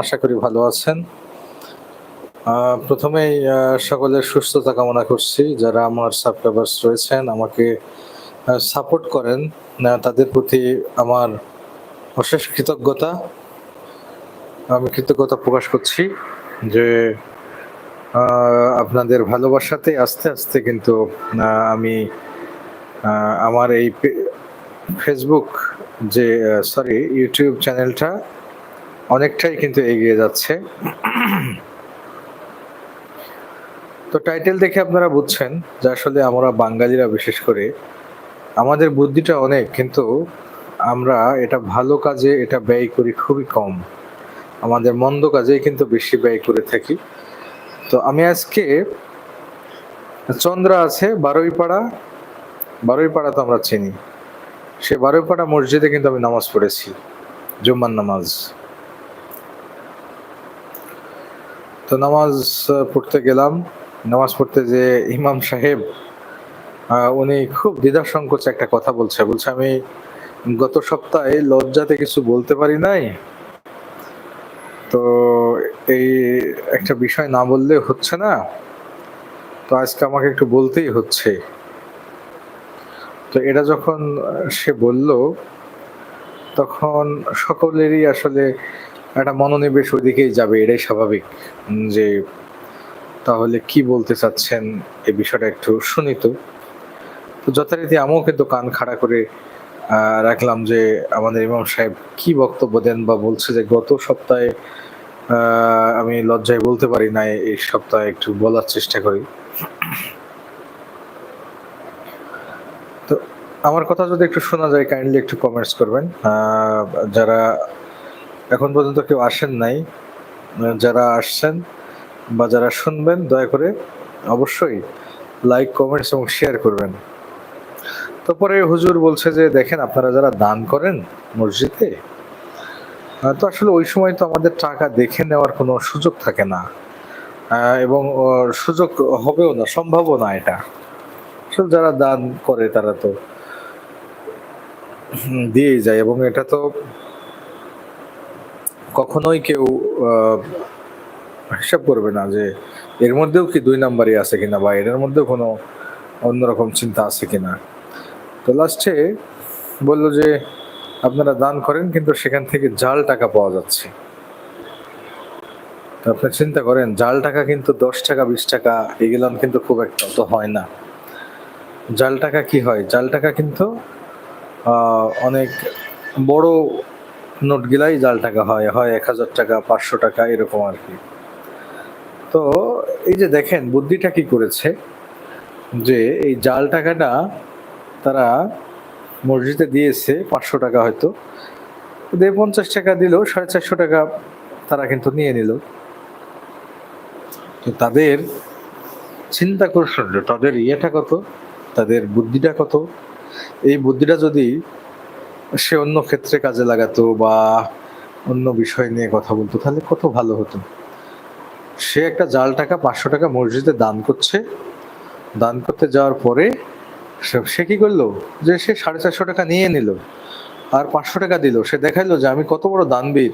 আশা করি ভালো আছেন। প্রথমেই সকলের সুস্থতা কামনা করছি। যারা আমার সাবস্ক্রাইবার্স রয়েছেন, আমাকে সাপোর্ট করেন তাদের প্রতি আমার অশেষ কৃতজ্ঞতা। আমি কৃতজ্ঞতা প্রকাশ করছি যে আপনাদের ভালোবাসাতে আস্তে আস্তে কিন্তু আমি আমার এই ফেসবুক যে সরি ইউটিউব চ্যানেলটা অনেকটাই কিন্তু এগিয়ে যাচ্ছে। তো টাইটেল দেখে আপনারা বুঝছেন যে আসলে আমরা বাঙালিরা বিশেষ করে আমাদের বুদ্ধিটা অনেক, কিন্তু আমরা এটা ভালো কাজে এটা ব্যয় করি খুবই কম। আমাদের মন্দ কাজে কিন্তু বেশি ব্যয় করে থাকি। তো আমি আজকে চন্দ্রা আছে, বারোইপাড়া। বারোইপাড়া তো আমরা চিনি। সে বারোইপাড়া মসজিদে কিন্তু আমি নামাজ পড়েছি, জুম্মার নামাজ। তো নামাজ পড়তে গেলাম। নামাজ পড়তে যে ইমাম সাহেব উনি খুব দ্বিধা সংকোচে একটা কথা বলছে। বলছে, আমি গত সপ্তাহে লজ্জাতে কিছু বলতে পারি নাই। তো এই একটা বিষয় না বললে হচ্ছে না। তো আজকে আমাকে একটু বলতেই হচ্ছে। তো এটা যখন সে বলল, তখন সকলেরই আসলে একটা মনোনিবেশ ওইদিকেই যাবে, এটাই স্বাভাবিক। যে তাহলে কি বলতে চাচ্ছেন এ বিষয়টা একটু শুনি তো। তো যথারীতি আমিও কিন্তু কান খাড়া করে রাখলাম যে আমাদের ইমাম সাহেব কি বক্তব্য দেন বা বলছে যে গত সপ্তাহে আমি লজ্জায় বলতে পারি না এই সপ্তাহে একটু বলার চেষ্টা করি। তো আমার কথা যদি একটু শোনা যায় কাইন্ডলি একটু কমেন্টস করবেন। যারা এখন পর্যন্ত কেউ আসেন নাই। যারা আসছেন বা যারা শুনবেন, দয়া করে অবশ্যই লাইক কমেন্টস এবং শেয়ার করবেন। তারপরে হুজুর বলছে যে, দেখেন, আপনারা যারা দান করেন মসজিদে তো আসলে ওই সময় তো আমাদের টাকা দেখে নেওয়ার কোনো সুযোগ থাকে না। এবং সুযোগ হবেও না, সম্ভবও না এটা। যারা দান করে তারা তো দিয়েই যায় এবং এটা তো কখনোই কেউ হিসাব করবে না যে এর মধ্যেও কি দুই নাম্বারই আছে কিনা বা এর মধ্যেও কোনো অন্যরকম চিন্তা আছে কিনা। তো লাস্টে বলল যে, আপনারা দান করেন, কিন্তু সেখান থেকে জাল টাকা পাওয়া যাচ্ছে। তো আপনি চিন্তা করেন, জাল টাকা কিন্তু দশ টাকা, বিশ টাকা, এগুলো কিন্তু খুব একটা তো হয় না। জাল টাকা কি হয়? জাল টাকা কিন্তু অনেক বড় নোটগুলাই জাল টাকা হয় হয় এক হাজার টাকা, পাঁচশো টাকা, এরকম আর কি। তো এই যে দেখেন, বুদ্ধিটা কি করেছে? যে এই জাল টাকাটা তারা মসজিদে দিয়েছে, পাঁচশো টাকা হয়তো। দিয়ে পঞ্চাশ টাকা দিল, সাড়ে চারশো টাকা তারা কিন্তু নিয়ে নিল। তো তাদের চিন্তা কৌশল তাদের ইয়েটা কত? তাদের বুদ্ধিটা কত? এই বুদ্ধিটা যদি সে অন্য ক্ষেত্রে কাজে লাগাতো বা অন্য বিষয় নিয়ে কথা বলতো, তাহলে কত ভালো হতো? সে একটা জাল টাকা, পাঁচশো টাকা মসজিদে দান করছে। দান করতে যাওয়ার পরে সে- কি করল? যে সে সাড়ে চারশো টাকা নিয়ে নিল আর পাঁচশো টাকা দিল। সে দেখাইলো যে আমি কত বড় দানবীর।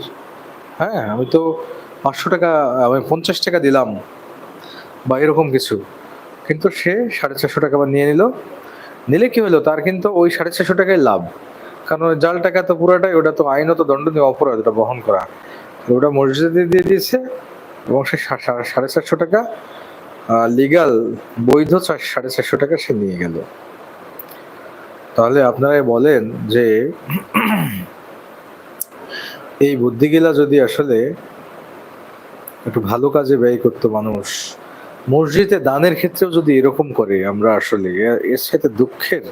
হ্যাঁ আমি তো পাঁচশো টাকা, আমি পঞ্চাশ টাকা দিলাম বা এরকম কিছু। কিন্তু সে সাড়ে চারশো টাকা নিয়ে নিল। নিলে কি হলো? তার কিন্তু ওই সাড়ে চারশো টাকায় লাভ। কারণ জাল টাকা তো পুরোটাই, ওটা তো আইনত দণ্ডনীয় অপরাধ ওটা বহন করা। ওটা মসজিদে দিয়ে দিয়েছে এবং সে সাড়ে চারশো টাকা লিগাল বৈধ সাড়ে চারশো টাকা সে নিয়ে গেল। তাহলে আপনারাই বলেন যে এই বুদ্ধিগুলা যদি আসলে একটু ভালো কাজে ব্যয় করতো মানুষ, মসজিদে দানের ক্ষেত্রেও যদি এরকম করে আমরা আসলে এর সাথে দুঃখের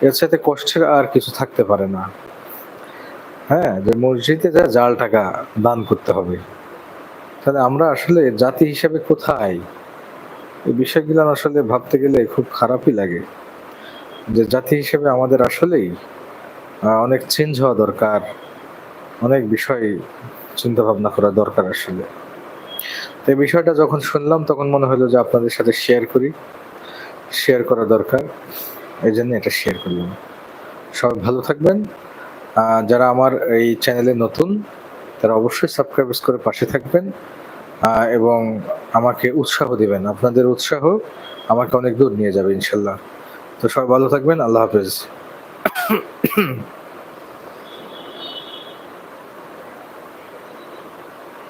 এর সাথে কষ্টের আর কিছু থাকতে পারে না। হ্যাঁ যে মসজিদে যা জাল টাকা দান করতে হবে। তাহলে আমরা আসলে জাতি হিসাবে কোথায়? এই বিষয়গুলো আসলে ভাবতে গেলে খুব খারাপই লাগে। যে জাতি হিসেবে আমাদের আসলেই অনেক চেঞ্জ হওয়া দরকার। অনেক বিষয় চিন্তা ভাবনা করা দরকার আসলে। তো এই বিষয়টা যখন শুনলাম, তখন মনে হলো যে আপনাদের সাথে শেয়ার করি। শেয়ার করা দরকার। এই জন্য এটা শেয়ার করলাম। সবাই ভালো থাকবেন। যারা আমার এই চ্যানেলে নতুন, তারা অবশ্যই সাবস্ক্রাইব করে পাশে থাকবেন। এবং আমাকে উৎসাহ দিবেন। আপনাদের উৎসাহ আমাকে অনেক দূর নিয়ে যাবে, ইনশাল্লাহ। তো সবাই ভালো থাকবেন। আল্লাহ হাফেজ।